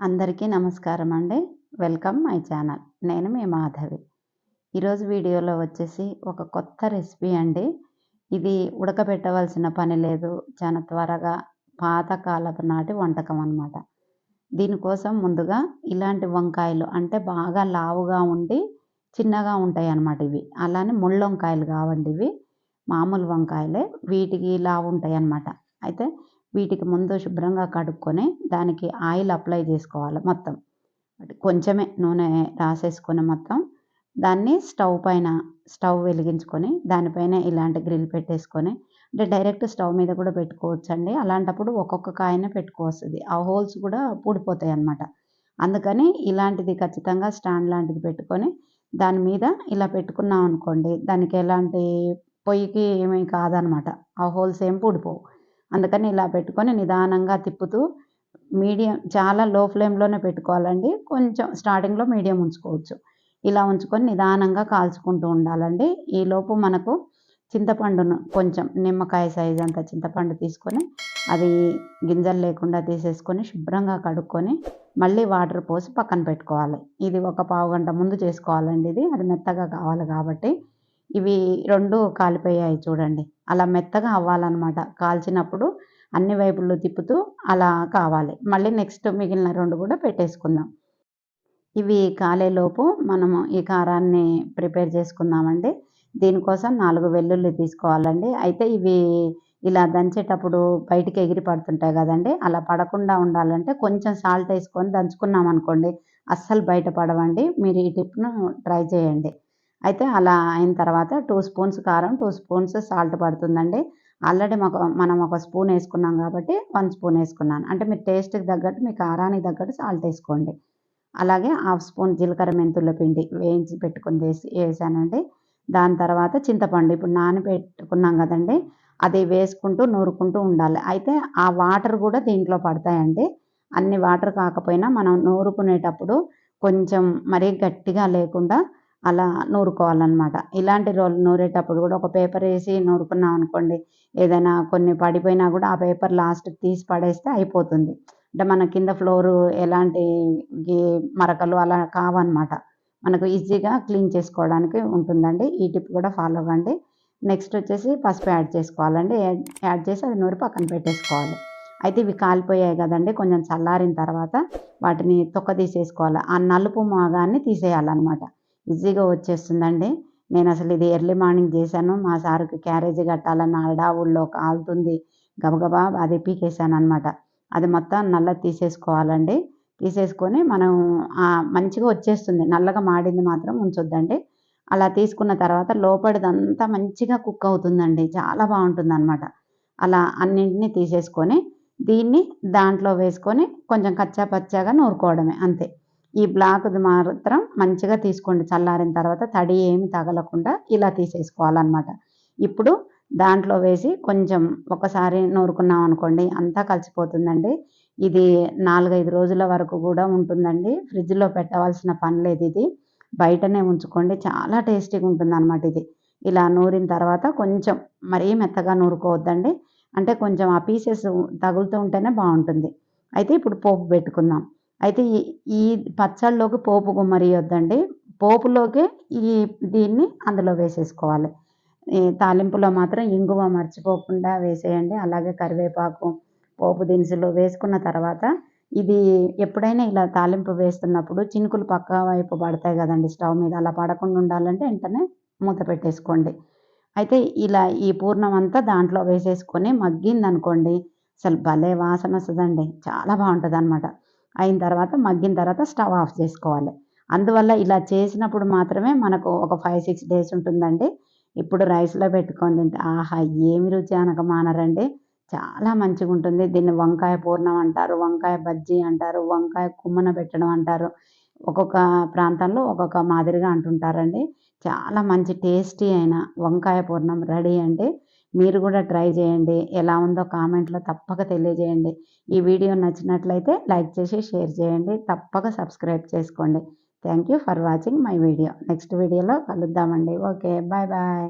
అందరికీ నమస్కారం అండి. Welcome my channel. నేను మీ మాధవి. ఈరోజు వీడియోలో వచ్చేసి ఒక కొత్త రెసిపీ అండి. ఇది ఉడకబెట్టవలసిన పని లేదు. చాలా త్వరగా పాతకాలపు నాటి వంటకం అనమాట దీనికోసం ముందుగా ఇలాంటి వంకాయలు అంటే బాగా లావుగా ఉండి చిన్నగా ఉంటాయి అన్నమాట ఇవి. అలానే ముళ్ళ వంకాయలు కావండి ఇవి. మామూలు వంకాయలే. వీటికి లావు ఉంటాయి అన్నమాట. అయితే వీటికి ముందు శుభ్రంగా కడుక్కొని దానికి ఆయిల్ అప్లై చేసుకోవాలి మొత్తం. కొంచెమే నూనె రాసేసుకొని మొత్తం. దాన్ని స్టవ్ పైన స్టవ్ వెలిగించుకొని దానిపైన ఇలాంటి గ్రిల్ పెట్టేసుకొని అంటే డైరెక్ట్ స్టవ్ మీద కూడా పెట్టుకోవచ్చు అండి అలాంటప్పుడు ఒక్కొక్క కాయనే పెట్టుకోవస్తుంది ఆ హోల్స్ కూడా పూడిపోతాయి అన్నమాట. అందుకని ఇలాంటిది ఖచ్చితంగా స్టాండ్ లాంటిది పెట్టుకొని దాని మీద ఇలా పెట్టుకున్నాం అనుకోండి దానికి ఎలాంటి పొయ్యికి ఏమీ కాదనమాట ఆ హోల్స్ ఏం పూడిపోవు. అందుకని ఇలా పెట్టుకొని నిదానంగా తిప్పుతూ మీడియం చాలా లో ఫ్లేమ్లోనే పెట్టుకోవాలండి. కొంచెం స్టార్టింగ్లో మీడియం ఉంచుకోవచ్చు. ఇలా ఉంచుకొని నిదానంగా కాల్చుకుంటూ ఉండాలండి. ఈలోపు మనకు చింతపండును కొంచెం నిమ్మకాయ సైజ్ అంత చింతపండు తీసుకొని అది గింజలు లేకుండా తీసేసుకొని శుభ్రంగా కడుక్కొని మళ్ళీ వాటర్ పోసి పక్కన పెట్టుకోవాలి. ఇది ఒక పావు గంట ముందు చేసుకోవాలండి ఇది. అది మెత్తగా కావాలి కాబట్టి. ఇవి రెండు కాలిపోయాయి చూడండి. అలా మెత్తగా అవ్వాలన్నమాట. కాల్చినప్పుడు అన్ని వైపులు తిప్పుతూ అలా కావాలి. మళ్ళీ నెక్స్ట్ మిగిలిన రెండు కూడా పెట్టేసుకుందాం. ఇవి కాలేలోపు మనము ఈ కారాన్ని ప్రిపేర్ చేసుకుందామండి. దీనికోసం నాలుగు వెల్లుల్లి తీసుకోవాలండి. అయితే ఇవి ఇలా దంచేటప్పుడు బయటికి ఎగిరి పడుతుంటాయి కదండి. అలా పడకుండా ఉండాలంటే కొంచెం సాల్ట్ వేసుకొని దంచుకున్నాం అనుకోండి అస్సలు బయట పడవండి. మీరు ఈ టిప్ను ట్రై చేయండి. అయితే అలా అయిన తర్వాత టూ స్పూన్స్ కారం టూ స్పూన్స్ సాల్ట్ పడుతుందండి. ఆల్రెడీ మాకు మనం ఒక స్పూన్ వేసుకున్నాం కాబట్టి వన్ స్పూన్ వేసుకున్నాను. అంటే మీ టేస్ట్కి తగ్గట్టు మీ కారానికి తగ్గట్టు సాల్ట్ వేసుకోండి. అలాగే హాఫ్ స్పూన్ జీలకర్ర మెంతుల పిండి వేయించి పెట్టుకుని వేసి వేసానండి. దాని తర్వాత చింతపండు ఇప్పుడు నానబెట్టుకున్నాం కదండి అది వేసుకుంటూ నూరుకుంటూ ఉండాలి. అయితే ఆ వాటర్ కూడా దీంట్లో పడతాయండి. అన్ని వాటర్ కాకపోయినా మనం నూరుకునేటప్పుడు కొంచెం మరీ గట్టిగా లేకుండా అలా నూరుకోవాలన్నమాట. ఇలాంటి రోలు నూరేటప్పుడు కూడా ఒక పేపర్ వేసి నూరుకున్నాం అనుకోండి ఏదైనా కొన్ని పడిపోయినా కూడా ఆ పేపర్ లాస్ట్ తీసి పడేస్తే అయిపోతుంది. అంటే మన కింద ఫ్లోరు ఎలాంటి మరకలు అలా కావన్నమాట. మనకు ఈజీగా క్లీన్ చేసుకోవడానికి ఉంటుందండి. ఈ టిప్ కూడా ఫాలో అవ్వండి. నెక్స్ట్ వచ్చేసి పసుపు యాడ్ చేసుకోవాలండి. యాడ్ చేసి అది నూరి పక్కన పెట్టేసుకోవాలి. అయితే ఇవి కాలిపోయాయి కదండి కొంచెం చల్లారిన తర్వాత వాటిని తొక్క తీసేసుకోవాలి. ఆ నలుపు మాగాన్ని తీసేయాలన్నమాట. ఈజీగా వచ్చేస్తుందండి. నేను అసలు ఇది ఎర్లీ మార్నింగ్ చేశాను. మా సార్కి క్యారేజీ కట్టాలన్న హడావుల్లో కాలుతుంది గబగబా అది పీకేసాను అనమాట అది మొత్తం నల్ల తీసేసుకోవాలండి. తీసేసుకొని మనం మంచిగా వచ్చేస్తుంది. నల్లగా మాడింది మాత్రం ఉంచొద్దండి. అలా తీసుకున్న తర్వాత లోపలిదంతా మంచిగా కుక్ అవుతుందండి. చాలా బాగుంటుంది అనమాట అలా అన్నింటినీ తీసేసుకొని దీన్ని దాంట్లో వేసుకొని కొంచెం కచ్చా పచ్చాగా నూరుకోవడమే అంతే. ఈ బ్లాక్ది మాత్రం మంచిగా తీసుకోండి. చల్లారిన తర్వాత తడి ఏమి తగలకుండా ఇలా తీసేసుకోవాలన్నమాట. ఇప్పుడు దాంట్లో వేసి కొంచెం ఒకసారి నూరుకున్నాం అనుకోండి అంతా కలిసిపోతుందండి. ఇది నాలుగైదు రోజుల వరకు కూడా ఉంటుందండి. ఫ్రిడ్జ్లో పెట్టవలసిన పని లేదు ఇది. బయటనే ఉంచుకోండి. చాలా టేస్టీగా ఉంటుంది అనమాట ఇది. ఇలా నూరిన తర్వాత కొంచెం మరీ మెత్తగా నూరుకోవద్దండి. అంటే కొంచెం ఆ పీసెస్ తగులుతూ ఉంటేనే బాగుంటుంది. అయితే ఇప్పుడు పోపు పెట్టుకుందాం. అయితే ఈ ఈ పచ్చళ్ళలోకి పోపు గుమ్మరియొద్దండి పోపులోకి ఈ దీన్ని అందులో వేసేసుకోవాలి. ఈ తాలింపులో మాత్రం ఇంగువ మర్చిపోకుండా వేసేయండి. అలాగే కరివేపాకు పోపు దినుసులు వేసుకున్న తర్వాత ఇది ఎప్పుడైనా ఇలా తాలింపు వేస్తున్నప్పుడు చినుకులు పక్క వైపు పడతాయి కదండి స్టవ్ మీద. అలా పడకుండా ఉండాలంటే వెంటనే మూత పెట్టేసుకోండి. అయితే ఇలా ఈ పూర్ణం అంతా దాంట్లో వేసేసుకొని మగ్గిందనుకోండి అసలు భలే వాసన వస్తుందండి. చాలా బాగుంటుంది అనమాట అయిన తర్వాత మగ్గిన తర్వాత స్టవ్ ఆఫ్ చేసుకోవాలి. అందువల్ల ఇలా చేసినప్పుడు మాత్రమే మనకు ఒక ఫైవ్ సిక్స్ డేస్ ఉంటుందండి. ఇప్పుడు రైస్లో పెట్టుకొని తింటే ఆహా ఏమి రుచి అనక మానరండి చాలా మంచిగా ఉంటుంది. దీన్ని వంకాయ పూర్ణం అంటారు వంకాయ బజ్జీ అంటారు వంకాయ కుమ్మన పెట్టడం అంటారు. ఒక్కొక్క ప్రాంతంలో ఒక్కొక్క మాదిరిగా అంటుంటారండి. చాలా మంచి టేస్టీ అయిన వంకాయ పూర్ణం రెడీ అండి. మీరు కూడా ట్రై చేయండి. ఎలా ఉందో కామెంట్లో తప్పక తెలియజేయండి. ఈ వీడియో నచ్చినట్లయితే లైక్ చేసి షేర్ చేయండి. తప్పక సబ్స్క్రైబ్ చేసుకోండి. Thank you for watching my video. Next వీడియోలో కలుద్దామండి. ఓకే. Bye bye.